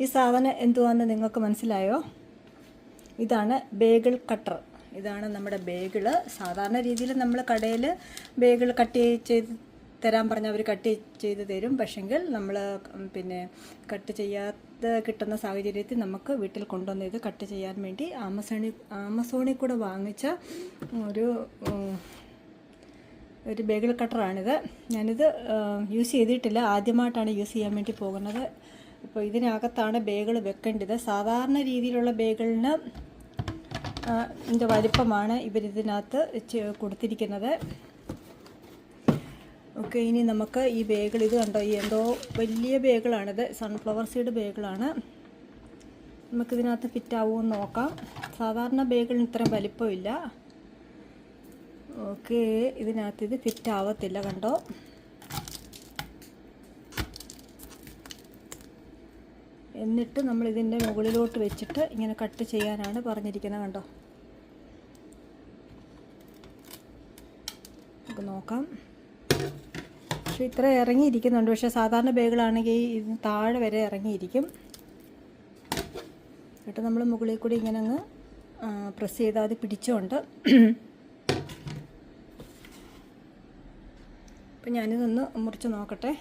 ഈ സാധനം എന്തുവാന്ന് നിങ്ങൾക്ക് മനസ്സിലായോ? ഇതാണ് ബേഗിൾ കട്ടർ. ഇതാണ് നമ്മുടെ ബേഗിൾ സാധാരണ രീതിയിൽ നമ്മൾ കടയിൽ ബേഗിൾ കട്ട് ചെയ്ത് തരാൻ പറഞ്ഞാൽ അവർ കട്ട് ചെയ്ത് തരും. പക്ഷെങ്കിൽ നമ്മൾ പിന്നെ കട്ട് ചെയ്യാതെ കിട്ടുന്ന സാഹചര്യത്തിൽ നമുക്ക് വീട്ടിൽ കൊണ്ടുവന്ന് ഇത് കട്ട് ചെയ്യാൻ വേണ്ടി ആമസോണിൽ ആമസോണിൽ കൂടെ വാങ്ങിച്ച ഒരു ഒരു ബേഗിൾ കട്ടറാണിത്. ഞാനിത് യൂസ് ചെയ്തിട്ടില്ല. ആദ്യമായിട്ടാണ് യൂസ് ചെയ്യാൻ വേണ്ടി പോകുന്നത്. ഇപ്പോൾ ഇതിനകത്താണ് ബേഗൾ വെക്കേണ്ടത്. സാധാരണ രീതിയിലുള്ള ബേഗിളിന് ഇതിന്റെ വലിപ്പമാണ് ഇവരിതിനകത്ത് കൊടുത്തിരിക്കുന്നത്. ഓക്കെ ഇനി നമുക്ക് ഈ ബേഗൾ ഇത് കണ്ടോ? ഈ എന്തോ വലിയ ബേഗിളാണിത് സൺഫ്ലവർ സീഡ് ബേഗിളാണ് നമുക്കിതിനകത്ത് ഫിറ്റ് ആവുമെന്ന് നോക്കാം. സാധാരണ ബേഗിളിന് ഇത്രയും വലിപ്പമില്ല. ഓക്കെ ഇതിനകത്ത് ഇത് ഫിറ്റ് ആവത്തില്ല കണ്ടോ? എന്നിട്ട് നമ്മൾ ഇതിന്റെ മുകളിലോട്ട് വെച്ചിട്ട് ഇങ്ങനെ കട്ട് ചെയ്യാനാണ് പറഞ്ഞിരിക്കുന്നത് കണ്ടോ? നമുക്ക് നോക്കാം. പക്ഷേ ഇത്ര ഇറങ്ങിയിരിക്കുന്നുണ്ട്. പക്ഷേ സാധാരണ ബേഗുകളാണെങ്കിൽ ഇത് താഴെ വരെ ഇറങ്ങിയിരിക്കും. എന്നിട്ട് നമ്മൾ മുകളിൽ കൂടി ഇങ്ങനെ അങ്ങ് പ്രസ് ചെയ്താൽ അത് പിടിച്ചുകൊണ്ട് അപ്പം ഞാനിതൊന്ന് മുറിച്ച് നോക്കട്ടെ.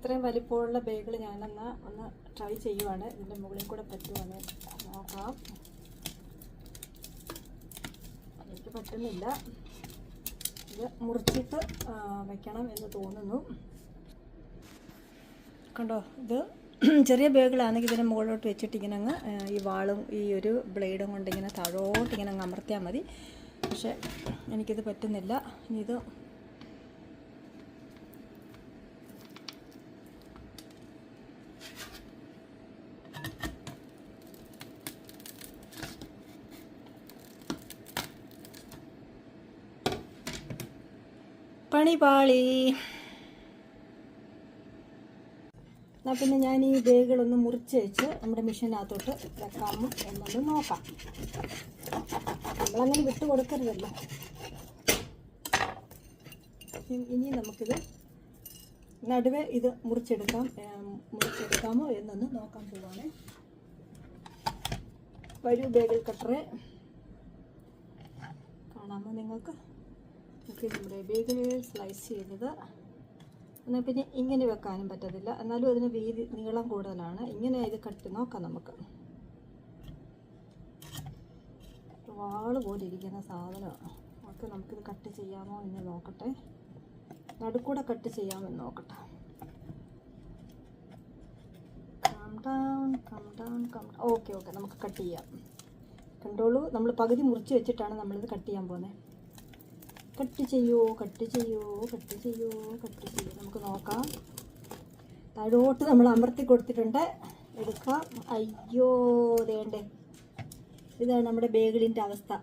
ഇത്രയും വലിപ്പമുള്ള ബേഗിൾ ഞാനെന്ന് ഒന്ന് ട്രൈ ചെയ്യുവാണ്. ഇതിന്റെ മുകളിൽ കൂടെ പറ്റുവാണ്. നോക്കാം. എനിക്ക് പറ്റുന്നില്ല. ഇത് മുറിച്ചിട്ട് വയ്ക്കണം എന്ന് തോന്നുന്നു. കണ്ടോ? ഇത് ചെറിയ ബേഗിളാണെങ്കിൽ ഇതിന് മുകളിലോട്ട് വെച്ചിട്ട് ഇങ്ങനെ അങ്ങ് ഈ വാളും ഈ ഒരു ബ്ലേഡും കൊണ്ട് ഇങ്ങനെ താഴോട്ട് ഇങ്ങനെ അങ്ങ് അമർത്തിയാൽ മതി. പക്ഷേ എനിക്കിത് പറ്റുന്നില്ല. ഇനി ഇത് പണിപാളി. എന്നാൽ പിന്നെ ഞാൻ ഈ ബേഗുകളൊന്ന് മുറിച്ച് വെച്ച് നമ്മുടെ മെഷീനകത്തോട്ട് വെക്കാമോ എന്നൊന്ന് നോക്കാം. നമ്മളങ്ങനെ വിട്ടു കൊടുക്കരുതല്ലോ. ഇനി- നമുക്കിത് നടുവേ ഇത് മുറിച്ചെടുക്കാം മുറിച്ചെടുക്കാമോ എന്നൊന്ന് നോക്കാൻ പോവാണ്. വരൂ ബേഗിൾ കട്ടറെ. കാണാമോ നിങ്ങൾക്ക്? ഓക്കെ നമ്മുടെ ബേഗിൾ സ്ലൈസ് ചെയ്തത് എന്നാൽ പിന്നെ ഇങ്ങനെ വെക്കാനും പറ്റത്തില്ല. എന്നാലും അതിന് വീതി നീളം കൂടുതലാണ്. ഇങ്ങനെ ഇത് കട്ട് നോക്കാം നമുക്ക്. വാൾ പോലെ ഇരിക്കുന്ന സാധനമാണ്. ഒക്കെ നമുക്കിത് കട്ട് ചെയ്യാമോ എന്ന് നോക്കട്ടെ. നടുക്കൂടെ കട്ട് ചെയ്യാമെന്ന് നോക്കട്ടെ. ഡൗൺ ഡൗൺ ഓക്കെ ഓക്കെ നമുക്ക് കട്ട് ചെയ്യാം. കണ്ടോളൂ നമ്മൾ പകുതി മുറിച്ച് വെച്ചിട്ടാണ് നമ്മളിത് കട്ട് ചെയ്യാൻ പോകുന്നത്. കട്ട് ചെയ്യോ കട്ട് ചെയ്യോ കട്ട് ചെയ്യോ കട്ട് ചെയ്യോ. നമുക്ക് നോക്കാം. താഴോട്ട് നമ്മൾ അമർത്തി കൊടുത്തിട്ടുണ്ട്. എടുക്കാം. അയ്യോ വേണ്ടേ. ഇതാണ് നമ്മുടെ ബേഗിളിന്റെ അവസ്ഥ.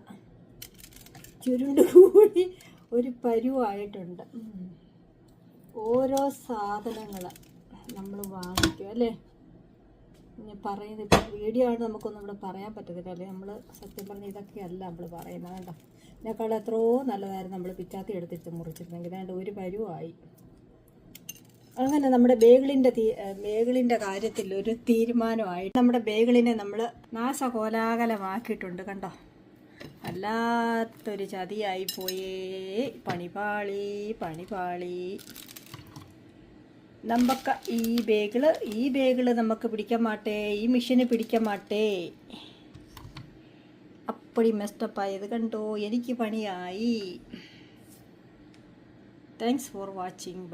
ചുരുണ്ട് കൂടി ഒരു പരുവായിട്ടുണ്ട്. ഓരോ സാധനങ്ങൾ നമ്മൾ വാങ്ങിക്കും അല്ലേ? പറയുന്നത് ഇപ്പോൾ വീഡിയോ ആണ് നമുക്കൊന്നും ഇവിടെ പറയാൻ പറ്റത്തില്ല. അല്ലേ? നമ്മൾ സത്യം പറഞ്ഞ ഇതൊക്കെയല്ല നമ്മൾ പറയുന്നത് കേട്ടോ. ഇതിനേക്കാൾ എത്രയോ നല്ലതായിരുന്നു നമ്മൾ പിച്ചാത്തി എടുത്തിട്ട് മുറിച്ചിരുന്നെങ്കിൽ. അതിന്റെ ഒരു പരുവായി അങ്ങനെ നമ്മുടെ ബേഗിളിന്റെ തീ ബേഗിളിന്റെ കാര്യത്തിൽ ഒരു തീരുമാനമായി. നമ്മുടെ ബേഗിളിനെ നമ്മൾ നാശകോലാകലമാക്കിയിട്ടുണ്ട് കണ്ടോ? വല്ലാത്തൊരു ചതിയായി പോയേ. പണിപാളി പണിപാളി. നമുക്ക് ഈ ബേഗിൾ ഈ ബേഗിൾ നമുക്ക് പിടിക്കാൻ മാട്ടേ ഈ മിഷീന് പിടിക്കാൻ മാട്ടേ. അപ്പടി മെസ്റ്റപ്പായത് കണ്ടോ? എനിക്ക് പണിയായി. Thanks for watching